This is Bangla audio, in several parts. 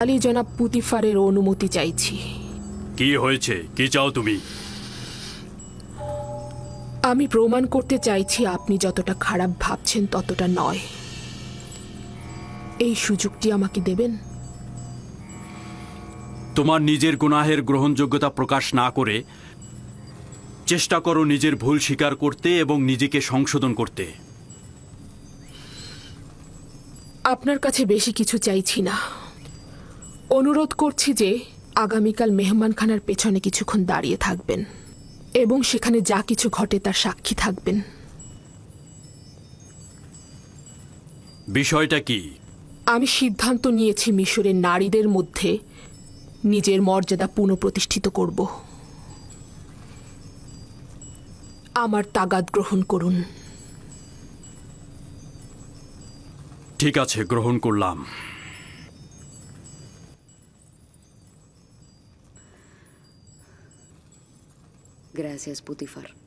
আলী জনাব পুতিফারের অনুমতি চাইছি। কি হয়েছে? কি চাও তুমি? আমি প্রমাণ করতে চাইছি আপনি যতটা খারাপ ভাবছেন ততটা নয়। এই সুযোগটি আমাকে দেবেন? তোমার নিজের গুনাহের গ্রহণযোগ্যতা প্রকাশ না করে চেষ্টা করো নিজের ভুল স্বীকার করতে এবং নিজেকে সংশোধন করতে। আপনার কাছে বেশি কিছু চাইছি না। অনুরোধ করছি যে আগামীকাল মেহমানখানার পেছনে কিছুক্ষণ দাঁড়িয়ে থাকবেন এবং সেখানে যা কিছু ঘটে তার সাক্ষী থাকবেন। বিষয়টা কি? আমি সিদ্ধান্ত নিয়েছি মিশরের নারীদের মধ্যে নিজের মর্যাদা পুনঃপ্রতিষ্ঠিত করব। আমার তাগাদ গ্রহণ করুন। ঠিক আছে গ্রহণ করলাম। Gracias, Putifar.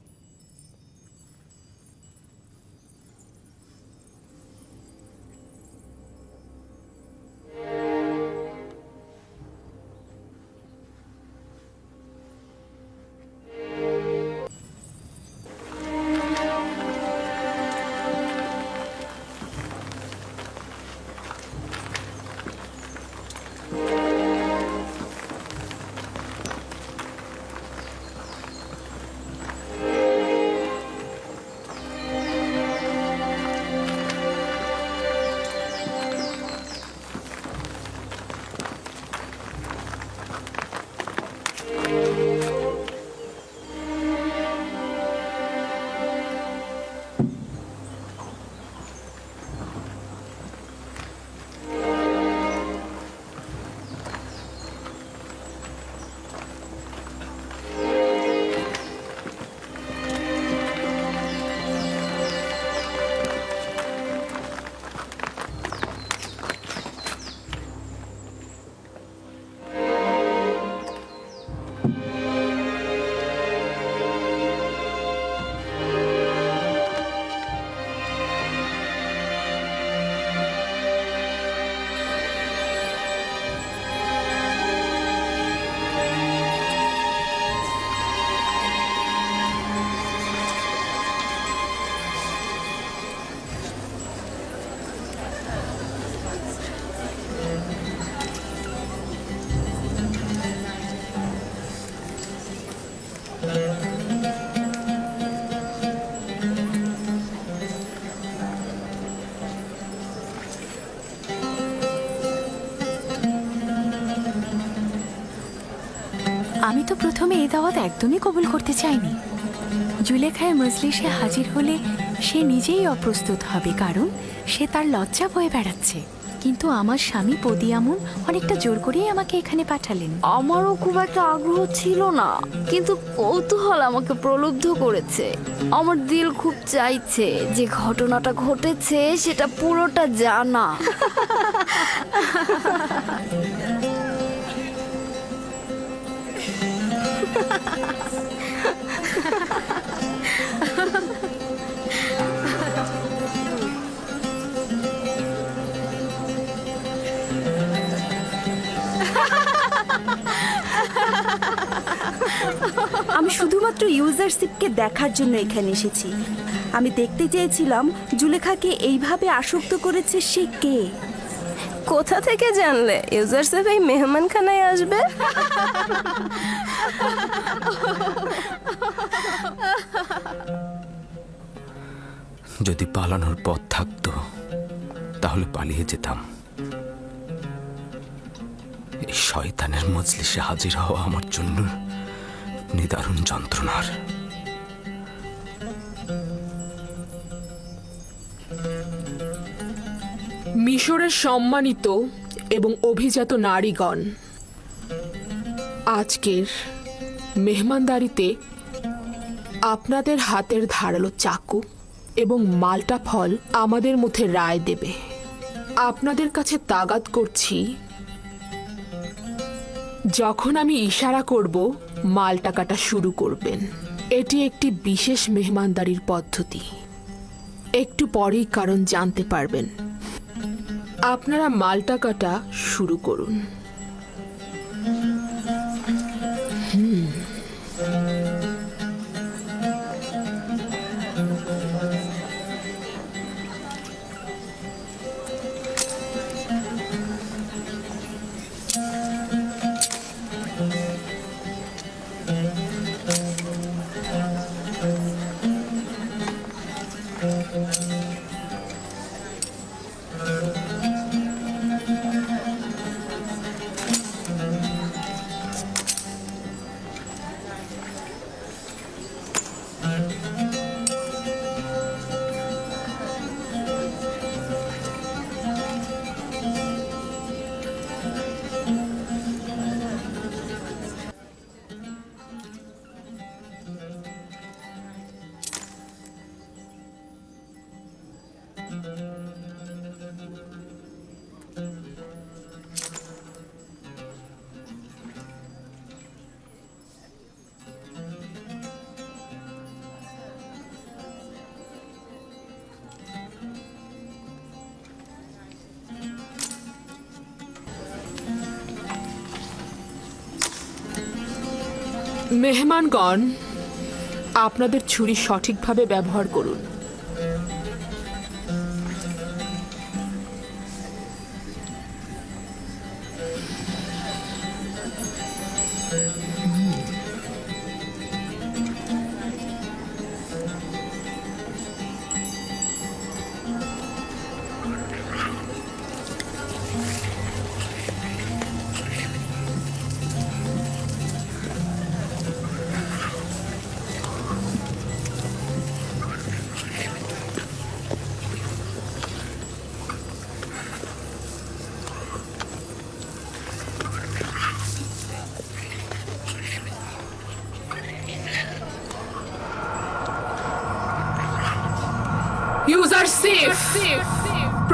প্রথমে এই দাওয়াত একদমই কবুল করতে চাইনি জুলেখায় মজলিসে হাজির হলে সে নিজেই অপ্রস্তুত হবে কারণ সে তার লজ্জা বয়ে বেড়াচ্ছে। কিন্তু আমার স্বামী পদিয়ামুন অনেকটা জোর করেই আমাকে এখানে পাঠালেন। আমারও খুব একটা আগ্রহ ছিল না কিন্তু কৌতূহল আমাকে প্রলুব্ধ করেছে। আমার দিল খুব চাইছে যে ঘটনাটা ঘটেছে সেটা পুরোটা জানা। আমি শুধুমাত্র ইউজারশিপকে দেখার জন্য এখানে এসেছি। আমি দেখতে চেয়েছিলাম জুলেখাকে এইভাবে আসক্ত করেছে সে কে। কোথা থেকে জানলে? ইউজারসেফ এই মেহমানখানায় আসবে? যদি পালানোর পথ থাকতো, তাহলে পালিয়ে যেতাম। এই শয়তানের মজলিসে হাজির হওয়া আমার জন্য নিদারুণ যন্ত্রণার। মিশরের সম্মানিত এবং অভিজাত নারীগণ আজকের মেহমানদারিতে আপনাদের হাতের ধারালো চাকু এবং মালটা ফল আমাদের মধ্যে রায় দেবে। আপনাদের কাছে তাগাদ করছি, যখন আমি ইশারা করব মালটা কাটা শুরু করবেন। এটি একটি বিশেষ মেহমানদারির পদ্ধতি। একটু পরেই কারণ জানতে পারবেন। আপনারা মালটা কাটা শুরু করুন। মেহমানগণ আপনাদের ছুরি সঠিকভাবে ব্যবহার করুন।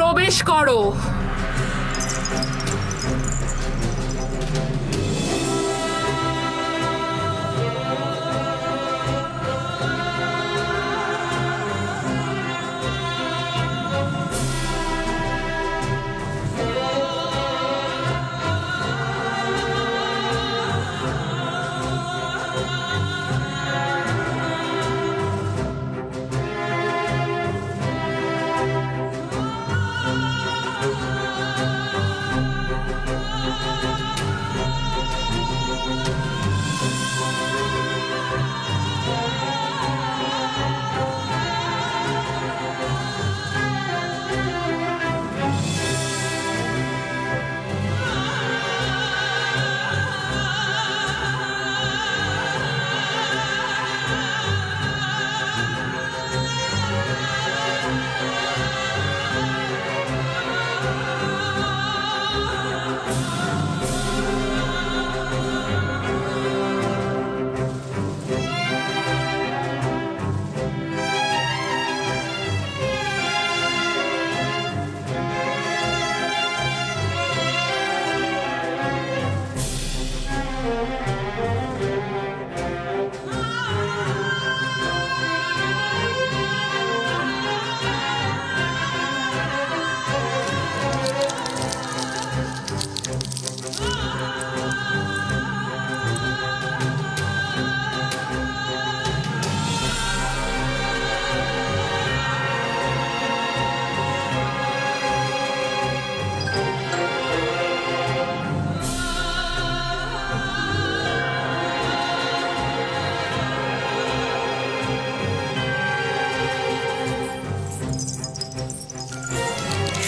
প্রবেশ করো।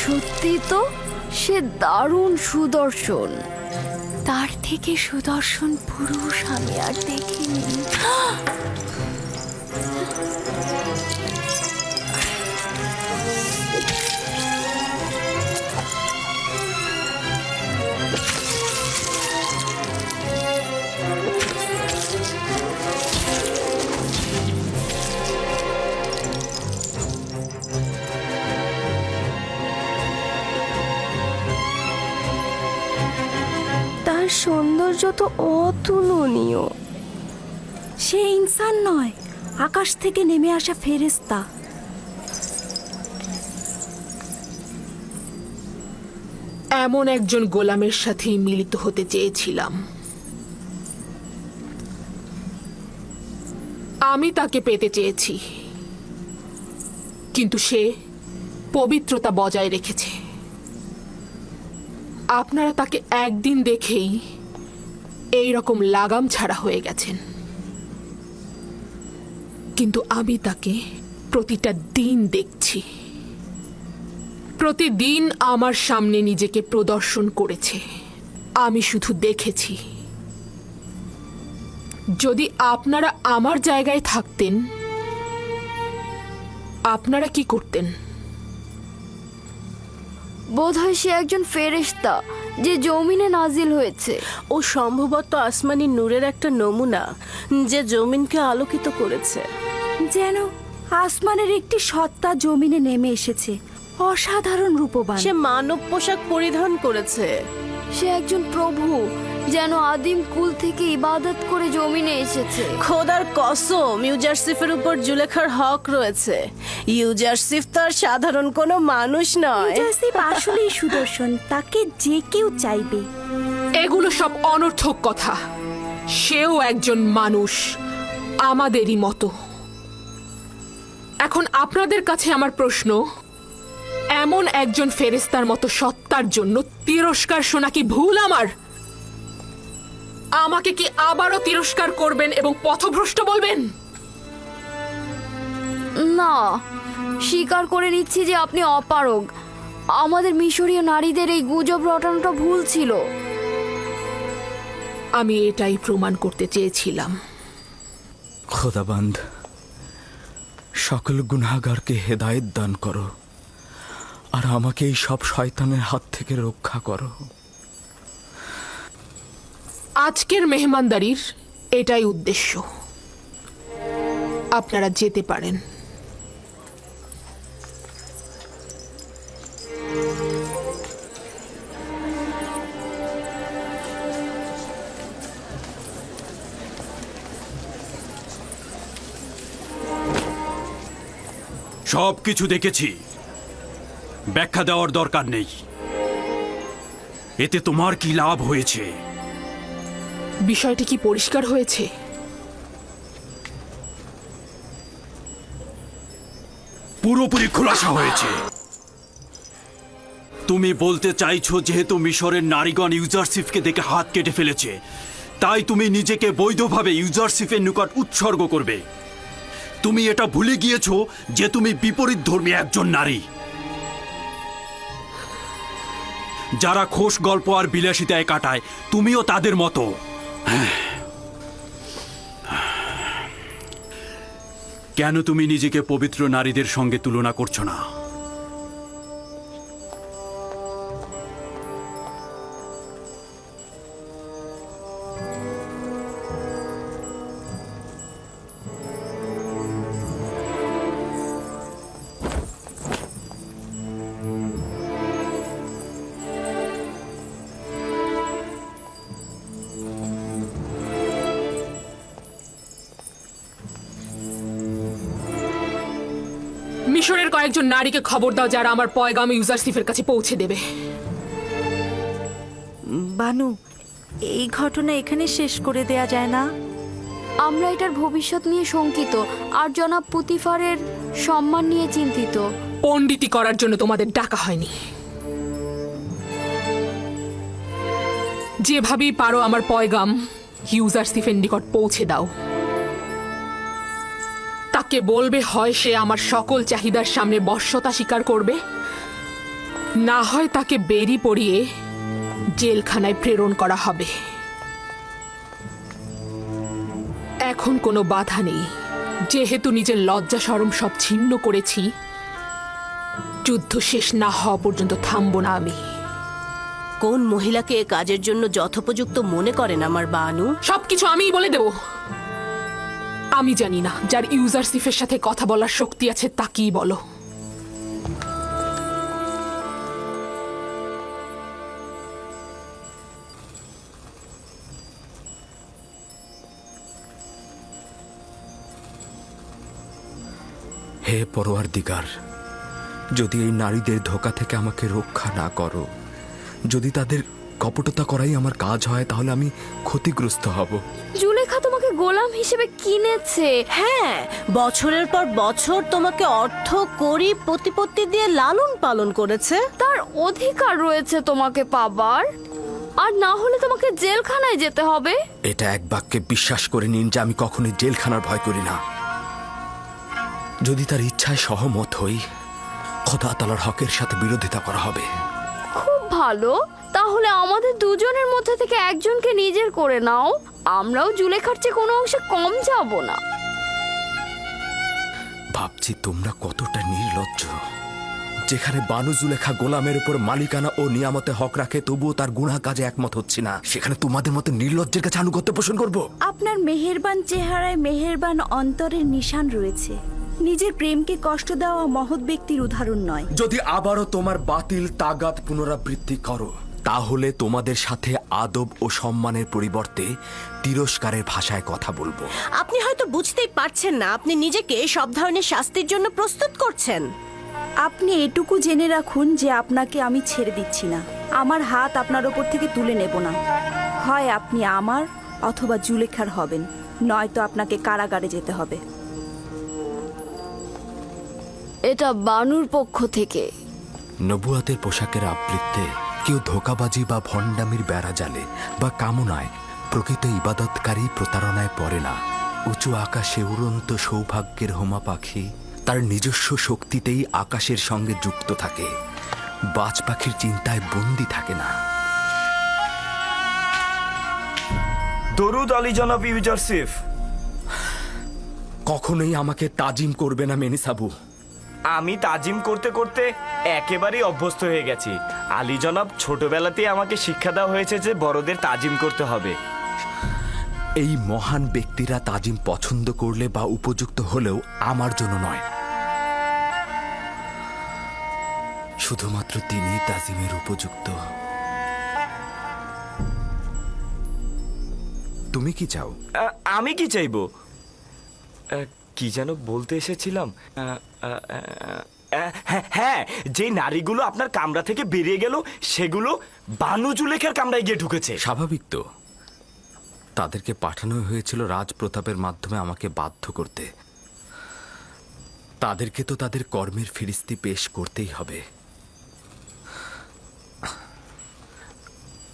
সত্যি তো? সে দারুণ সুদর্শন। তার থেকে সুদর্শন পুরুষ আমি আর দেখিনি। সৌন্দর্য তো অতুলনীয়। সে ইনসান নয় আকাশ থেকে নেমে আসা ফেরেস্তা এমন একজন গোলামের সাথে মিলিত হতে চেয়েছিলাম। আমি তাকে পেতে চেয়েছি। কিন্তু সে পবিত্রতা বজায় রেখেছে। আপনারা তাকে একদিন দেখেই এই রকম লাগাম ছাড়া হয়ে গেছেন। কিন্তু আমি তাকে প্রতিটা দিন দেখছি। প্রতিদিন আমার সামনে নিজেকে প্রদর্শন করেছে। আমি শুধু দেখেছি। যদি আপনারা আমার জায়গায় থাকতেন, আপনারা কি করতেন? বোধহয় সে একজন ফেরেশতা। যে জমিনে নাজিল হয়েছে। ও সম্ভবত আসমানি নূরের একটা নমুনা যে জমিনকে আলোকিত করেছে। যেন আসমানের একটি সত্তা জমিনে নেমে এসেছে। অসাধারণ রূপবান। সে মানব পোশাক পরিধান করেছে। সে একজন প্রভু। যেন আদিম কুল থেকে ইবাদত করে জমিনে এসেছে। খোদার কসম ইউজারসিফের উপর জুলেখার হক রয়েছে। ইউজারসিফ তো আর সাধারণ কোনো মানুষ নয়। ইউজারসিফ আসলেই সুদর্শন তাকে যে কেউ চাইবে। এগুলো সব অনর্থক কথা। সেও একজন মানুষ আমাদেরই মতো। এখন আপনাদের কাছে আমার প্রশ্ন এমন একজন ফেরেস্তার মতো সত্তার জন্য তিরস্কার শোনা কি ভুল আমার? আমাকে কি আবারও তিরস্কার করবেন এবং পথভ্রষ্ট বলবেন? না স্বীকার করে নিচ্ছি যে আপনি অপারগ। আমাদের মিশরীয় নারীদের এই গুজব রটানোটা ভুল ছিল। আমি এটাই প্রমাণ করতে চেয়েছিলাম। খোদাবান্ধ সকল গুনাহগারকে হেদায়েত দান করো আর আমাকে এই সব শয়তানের হাত থেকে রক্ষা করো। আজকের মেহমানদারির এটাই উদ্দেশ্য। আপনারা যেতে পারেন। সব কিছু দেখেছি। ব্যাখ্যা দেওয়ার দরকার নেই। এতে তোমার কি লাভ হয়েছে? বিষয়টি কি পরিষ্কার হয়েছে? পুরোপুরি খোলাসা হয়েছে। তুমি বলতে চাইছো যেহেতু মিশরের নারীগণ ইউজারশিপকে দেখে হাত কেটে ফেলেছে, তাই তুমি নিজেকে বৈধভাবে ইউজারশিপের নিকট উৎসর্গ করবে। তুমি এটা ভুলে গিয়েছো যে তুমি বিপরীত ধর্মী একজন নারী। যারা খোশ গল্প আর বিলাসিতায় কাটায়, তুমিও তাদের মতো। কেন তুমি নিজেকে পবিত্র নারীদের সঙ্গে তুলনা করছ না? নারীকে খবর দাও যারা আমার পয়গাম ইউজারসিফের কাছে পৌঁছে দেবে। বানু এই ঘটনা এখানে শেষ করে দেয়া যায় না। আমরা এটার ভবিষ্যৎ নিয়ে শঙ্কিত আর জনাব পুতিফারের সম্মান নিয়ে চিন্তিত। পণ্ডিতি করার জন্য তোমাদের ডাকা হয়নি। যেভাবেই পারো আমার পয়গাম ইউজারসিফের নিকট পৌঁছে দাও। তাকে বলবে হয় সে আমার সকল চাহিদার সামনে বশ্যতা স্বীকার করবে? না হয় তাকে বেরি পড়িয়ে জেলখানায় প্রেরণ করা হবে। এখন কোনো বাধা নেই। যেহেতু নিজের লজ্জা সরম সব ছিন্ন করেছি যুদ্ধ শেষ না হওয়া পর্যন্ত থামবো না আমি। কোন মহিলাকে এ কাজের জন্য যথোপযুক্ত মনে করেন আমার বানু? সবকিছু আমিই বলে দেব। আমি জানি না যার ইউজারসিফের সাথে কথা বলার শক্তি আছে তাকেই বলো? হে পরোয়ার দিগার যদি এই নারীদের ধোকা থেকে আমাকে রক্ষা না করো যদি তাদের কপটতা করাই আমার কাজ হয় তাহলে আমি ক্ষতিগ্রস্ত হব। জুলেখা তোমাকে গোলাম হিসেবে কিনেছে। হ্যাঁ বছরের পর বছর তোমাকে অর্থ করি প্রতিপত্তি দিয়ে লালন পালন করেছে। তার অধিকার রয়েছে তোমাকে পাবার। আর না হলে তোমাকে জেলখানায় যেতে হবে। এটা এক বাক্যে বিশ্বাস করে নিন যে আমি কখনোই জেলখানার ভয় করি না। যদি তার ইচ্ছায় সহমত হই খোদা তালার হকের সাথে বিরোধিতা করা হবে। খুব ভালো। তাহলে আমাদের দুজনের মধ্যে থেকে একজনকে নিজের করে নাও। আমরাও জুলেখার চেয়ে কোনো অংশে কম যাব না। ভাবছি তোমরা কতটা নির্লজ্জ। যেখানে বানু জুলেখা গোলামের উপর মালিকানা ও নিয়ামতে হক রাখে তবুও তার গুণা কাজে একমত হচ্ছে না। সেখানে তোমাদের মতো নির্লজ্জের কাছে আনুগত্য পোষণ করব? আপনার মেহেরবান চেহারায় মেহেরবান অন্তরের নিশান রয়েছে। নিজের প্রেমকে কষ্ট দেওয়া মহৎ ব্যক্তির উদাহরণ নয়। যদি আবারও তোমার বাতিল তাগাত পুনরাবৃত্তি করো তাহলে তোমাদের সাথে আদব ও সম্মানের পরিবর্তে তিরস্কারের ভাষায় কথা বলব। আপনি হয়তো বুঝতেই পারছেন না আপনি নিজেকে সব ধরনের শাস্তির জন্য প্রস্তুত করছেন। আপনি এটুকু জেনে রাখুন যে আপনাকে আমি ছেড়ে দিচ্ছি না। আমার হাত আপনার ওপর থেকে তুলে নেব না। হয় আপনি আমার অথবা জুলেখার হবেন নয়তো আপনাকে কারাগারে যেতে হবে। এটা বানুর পক্ষ থেকে। নবুয়াতের পোশাকের আবৃত্তে কেউ ধোকাবাজি বা ভণ্ডামির বেড়া জালে বা কামনায় প্রকৃত ইবাদতকারী প্রতারণায় পড়ে না। উঁচু আকাশে উড়ন্ত সৌভাগ্যের হোমা পাখি তার নিজস্ব শক্তিতেই আকাশের সঙ্গে যুক্ত থাকে। বাজ পাখির চিন্তায় বন্দি থাকে না। দরুদ আলী জনাব ইউজারসিফ কখনোই আমাকে তাজিম করবে না মেনিসাবু। আমি তাজিম করতে করতে একেবারেই অভ্যস্ত হয়ে গেছি। আলী জনাব ছোটবেলাতেই আমাকে শিক্ষা দেওয়া হয়েছে যে বড়দের তাজিম করতে হবে। এই মহান ব্যক্তিরা তাজিম পছন্দ করলে বা উপযুক্ত হলেও আমার জন্য নয়। শুধুমাত্র তিনি তাজিমের উপযুক্ত। তুমি কি চাও? আমি কি চাইব? কি যেন বলতে এসেছিলাম? হ্যাঁ হ্যাঁ যে নারীগুলো আপনার কামরা থেকে বেরিয়ে গেল সেগুলো বানু জুলেখার কামরায় গিয়ে ঢুকেছে। স্বাভাবিক তো। তাদেরকে পাঠানো হয়েছিল রাজপ্রতাপের মাধ্যমে আমাকে বাধ্য করতে। তাদেরকে তো তাদের কর্মের ফিরিস্তি পেশ করতেই হবে।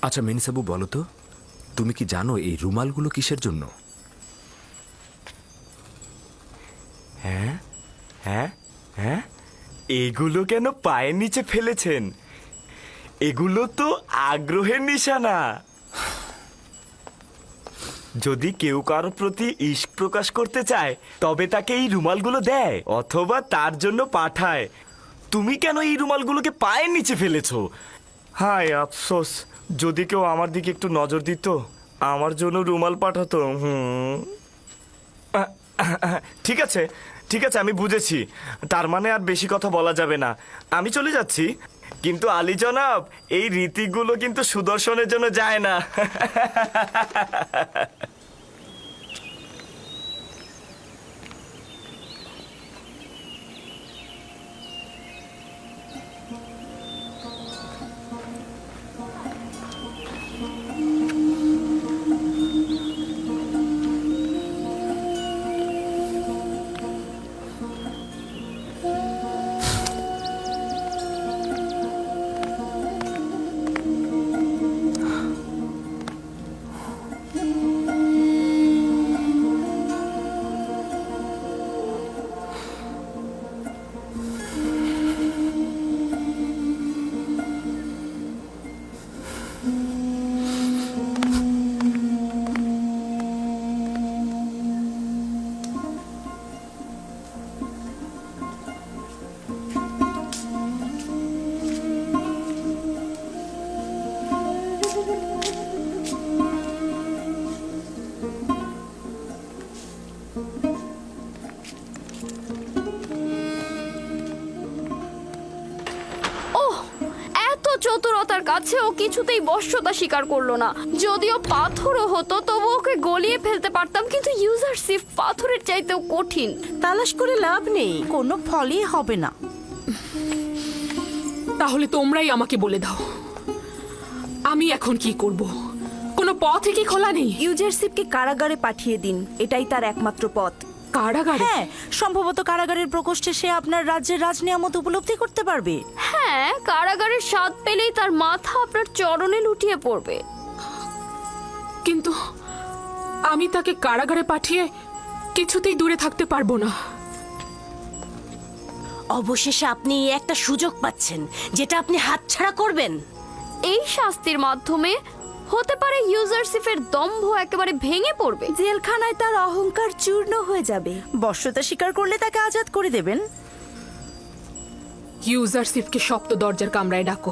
আচ্ছা মেনিসাবু বলো তো তুমি কি জানো এই রুমালগুলো কিসের জন্য? হ্যাঁ হ্যাঁ হ্যাঁ। এগুলো কেন পায়ের নিচে ফেলেছেন? এগুলো তো আগ্রহের নিশানা। যদি কেউ কারও প্রতি ইস্ক প্রকাশ করতে চায়, তবে তাকে এই রুমালগুলো দেয়, অথবা তার জন্য পাঠায়। তুমি কেন এই রুমালগুলোকে পায়ের নিচে ফেলেছো? হায় আফসোস, যদি কেউ আমার দিকে একটু নজর দিত, আমার জন্য রুমাল পাঠাতো, হুম। ঠিক আছে ঠিক আছে, আমি বুঝেছি। তার মানে আর বেশি কথা বলা যাবে না। আমি চলে যাচ্ছি। কিন্তু আলী জনাব, এই রীতিগুলো কিন্তু সুদর্শনের জন্য যায় না। চতুরতার কাছে ও কিছুতেই বশ্যতা স্বীকার করল না। যদিও পাথরও হতো তবু ওকে গলিয়ে ফেলতে পারতাম কিন্তু ইউজার সিফ পাথরের চাইতেও কঠিন। তালাশ করে লাভ নেই কোনো ফলই হবে না। তাহলে তোমরাই আমাকে বলে দাও আমি এখন কি করব? কোনো পথ কি খোলা নেই? ইউজারশিপকে কারাগারে পাঠিয়ে দিন এটাই তার একমাত্র পথ। কারাগারে? হ্যাঁ সম্ভবত কারাগারের প্রকোষ্ঠে সে আপনার রাজ্যের রাজনিয়ামত উপলব্ধি করতে পারবে। হ্যাঁ কারাগারের স্বাদ পেলেই তার মাথা আপনার চরণে লুটিয়ে পড়বে। কিন্তু আমি তাকে কারাগারে পাঠিয়ে কিছুতেই দূরে থাকতে পারব না। অবশেষে আপনি একটা সুযোগ পাচ্ছেন যেটা আপনি হাতছাড়া করবেন। এই শাস্তির মাধ্যমে হতে পারে ইউজারশিপের দম্ভ একেবারে ভেঙে পড়বে। জেলখানায় তার অহংকার চূর্ণ হয়ে যাবে। বর্ষতা স্বীকার করলে তাকে আজাদ করে দেবেন। ইউজারশিপকে শক্ত দরজার কামরায় ডাকো।